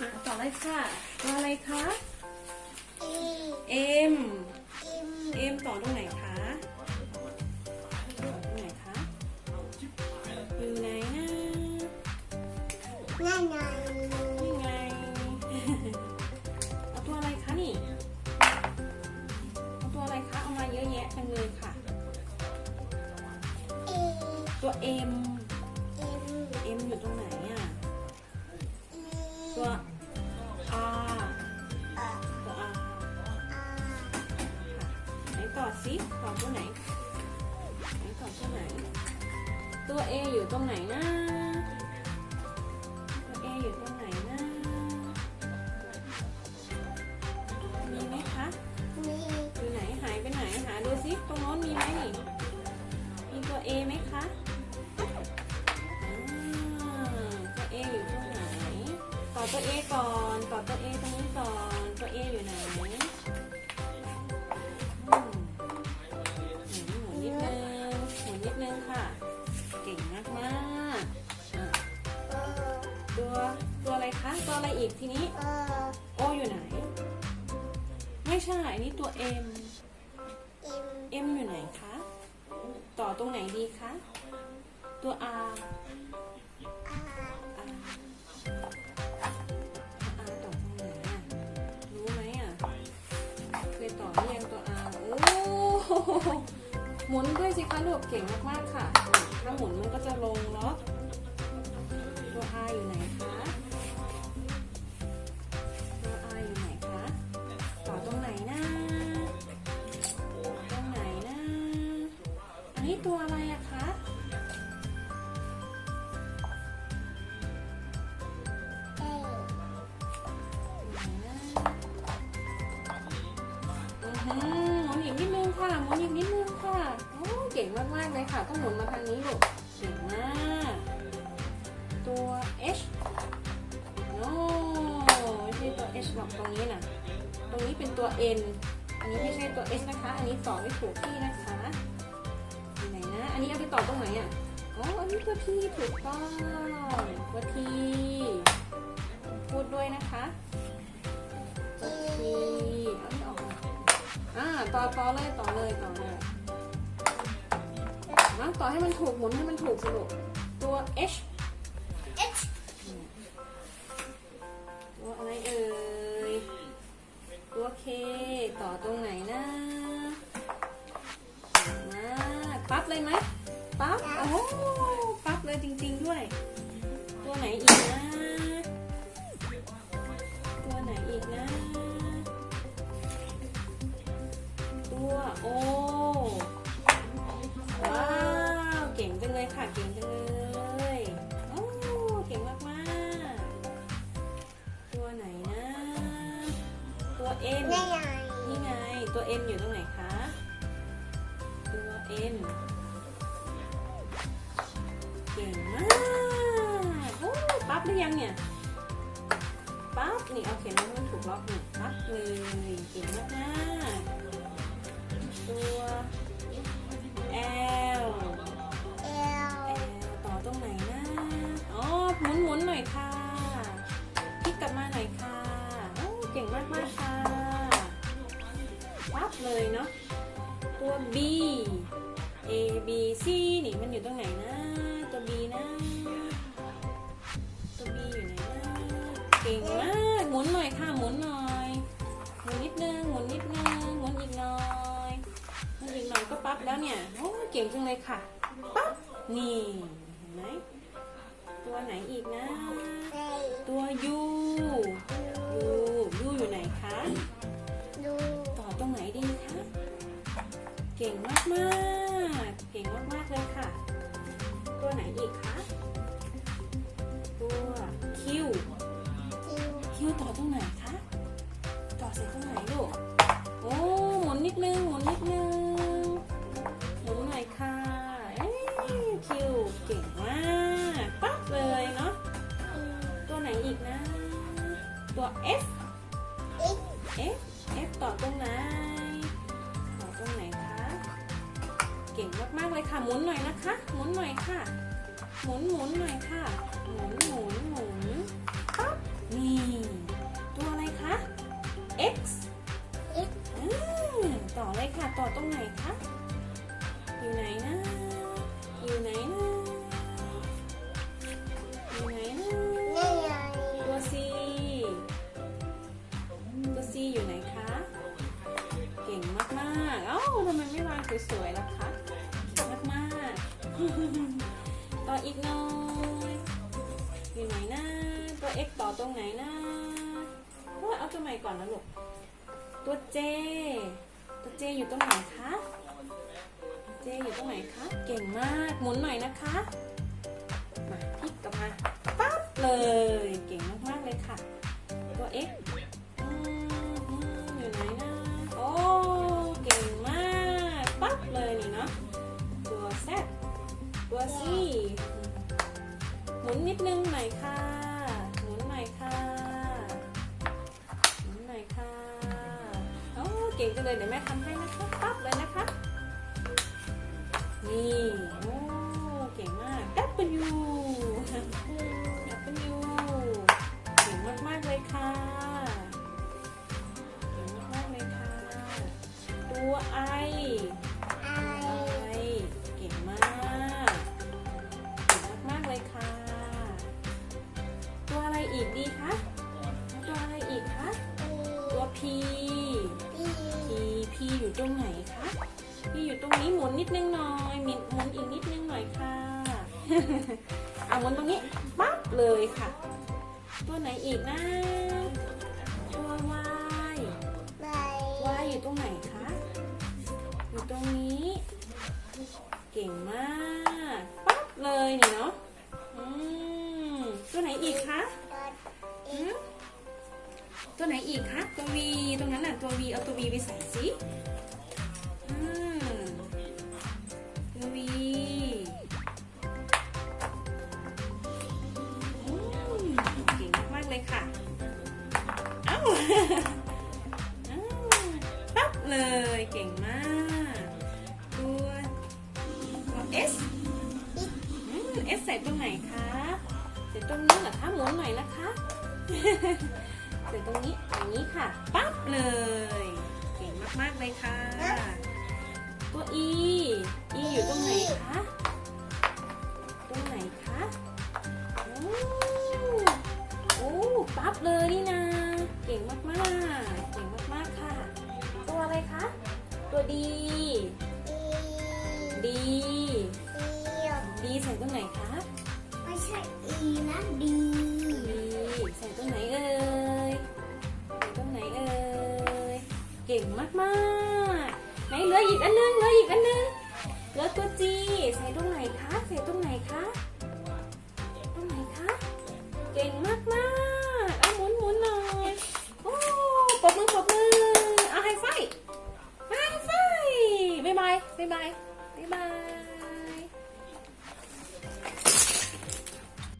อะต่อเลยค่ะตัวอะไรคะอีเอ็มอิมเอ็มต่อตรงไหนคะต่อตรงไหนคะอยู่ไหนนะนั่นไงนี่ไง เอาตัวอะไรคะนี่ เอาตัวอะไรคะ เอามาเยอะแยะจังเลยค่ะอีตัวเอ็ม ตัวอาอะตัวอาอ่าไหนต่อสิต่อตัวไหนไหนต่อตัวไหน ตัวเออยู่ตรงไหนนะ ตัว A ก่อนต่อตัว A ตรงนี้ก่อนตัว A ออยู่ไหนอืมหมุนนิดนึงหมุนนิดนึงค่ะ เก่งมากมากตัวตัวอะไรคะตัวอะไรอีกทีนี้เออยู่ไหน ไม่ใช่อันนี้ตัว M อิม M อยู่ไหนคะ ต่อตรงไหนดีคะ ตัวอา R R เคยต่อหรือยังตัว R โอ้โหหมุนด้วยสิคะลูกเก่งมากๆค่ะ ถ้าหมุนมันก็จะลงเนาะตัว R อยู่ไหนคะ อือหือหมุนอีกนิดนึงค่ะ หมุนอีกนิดนึงค่ะโอ้เก่งมากๆเลยค่ะ ต้องหมุนมาทางนี้ลูกเก่งมาก ตัว H โน้ไม่ใช่ตัว H หรอกตรงนี้น่ะตรงนี้เป็นตัว N อันนี้ไม่ใช่ตัว H นะคะ อันนี้ต่อไม่ถูกที่นะคะไหนนะ อันนี้เอาไปต่อตรงไหนอะอ๋ออันนี้ตัว T ถูกต้องตัว T พูดด้วยนะคะอีทีเอาไม่ออก อ่าต่อต่อเลยต่อเลยต่อเลยมาต่อให้มันถูกหมุนให้มันถูกสรุปตัว H เอชตัวอะไรเอ่ย ตัว K ต่อตรงไหนนะมาปั๊บเลยไหมปั๊บโอ้โหปั๊บเลยจริง ๆด้วย ตัวไหนอีกนะ ตัวไหนอีกนะ อ้ว้าวเก่งจังเลยค่ะเก่งจังเลยโอ้เก่งมากมากตัวไหนนะตัวเอ็มนั่นไงนี่ไงตัวเอ็มอยู่ตรงไหนคะตัวเอ็มเก่งมากโอ้ปั๊บหรือยังเนี่ยปั๊บนี่โอาเคแล้วมันถูกล็อกนี่ปั๊บเลยเก่งมากมาก ตัว L เอล L ต่อตรงไหนนะอ๋อหมุนหมุนหน่อยค่ะพลิกกลับมาหน่อยค่ะโอ้เก่งมากมากๆค่ะปั๊บเลยเนาะตัว B A B C นี่มันอยู่ตรงไหนนะ ตัว B นะ ตัว B อยู่ไหนนะ เก่งมาก ปั๊บแล้วเนี่ยโอ้เก่งจังเลยค่ะ ปั๊บ นี่เห็นไหมตัวไหนอีกนะเอตัว U U U อยู่ไหนคะดูต่อตรงไหนดีคะ เก่งมากมากๆเก่งมากมากๆเลยค่ะ ตัวไหนอีกคะ ตัว Q คิว Q ต่อตรงไหนคะ ต่อใส่ตรงไหนลูก โอ้ หมุนนิดนึง หมุนนิดนึงหมุ น่ค่ะคิวเก่งมากปั๊บเลยเนาะตัวไหนอีกนะ ตัว F F F ต่อตรงไหนต่อตรงไหนคะเก่งมากๆเลยค่ะหมุนหน่อยนะคะหมุนหน่อยค่ะ หมุนหมุนหน่อยค่ะหมุนหมุนหมุนปั๊บนี่ตัวอะไรคะ X X ต่อเลยค่ะต่อตรงไหนคะ อีกหน่อยอยู่ไหนนะตัว x ต่อตรงไหนนะว่าเอาตัวใหม่ก่อนนะลูกตัว j ตัว j อยู่ตรงไหนคะ j อยู่ตรงไหนคะ เก่งมากหมุนใหม่นะคะมาพลิกกลับมาปั๊บเลยเก่งมากๆเลยค่ะ ตัว x อยู่ไหนนะโอ้เก่งมากปั๊บเลยนี่เนาะตัว z ตัว c มุนนิดนึงหน่อยค่ะหมุนหน่อยค่ะหมุนหน่อยค่ะโอ้เก่งจังเลยเดี๋ยวแม่ทำให้นะคะปั๊บเลยนะคะนี่โอ้เก่งมาก W W เก่งมากๆเลยค่ะเก่งมากๆเลยค่ะตัว I รงไหนคะ P อยู่ตรงนี้หมุนนิดนึงหน่อยหมุนหมุนอีกนิดนึงหน่อยค่ะเอาหมุนตรงนี้ปั๊บเลยค่ะ ตัวไหนอีกนะตัว Y ใบวายอยู่ตรงไหนคะอยู่ตรงนี้ เก่งมากปั๊บเลยนี่เนาะอืมตัวไหนอีกคะดอทหืมตัวไหนอีกคะตัว V ตรงนั้นน่ะตัว V เอาตัว V ไปใส่สิ เอสใส่ตรงไหนคะใส่ตรงนี้เหรอคะหมุนหน่อยนะคะใส่ตรงนี้อย่างนี้ค่ะปั๊บเลยเก่งมากๆเลยค่ะตัวอีอีอยู่ตรงไหนคะ คะไม่ใช่อีนะดี D ใส่ตรงไหนเอ่ยใส่ตรงไหนเอ่ยเก่งมากๆไหนเหลืออีกอันนึงเหลืออีกอันนึงเหลือตัว G ใส่ตรงไหนคะใส่ตรงไหนคะตรงไหนคะเก่งมาก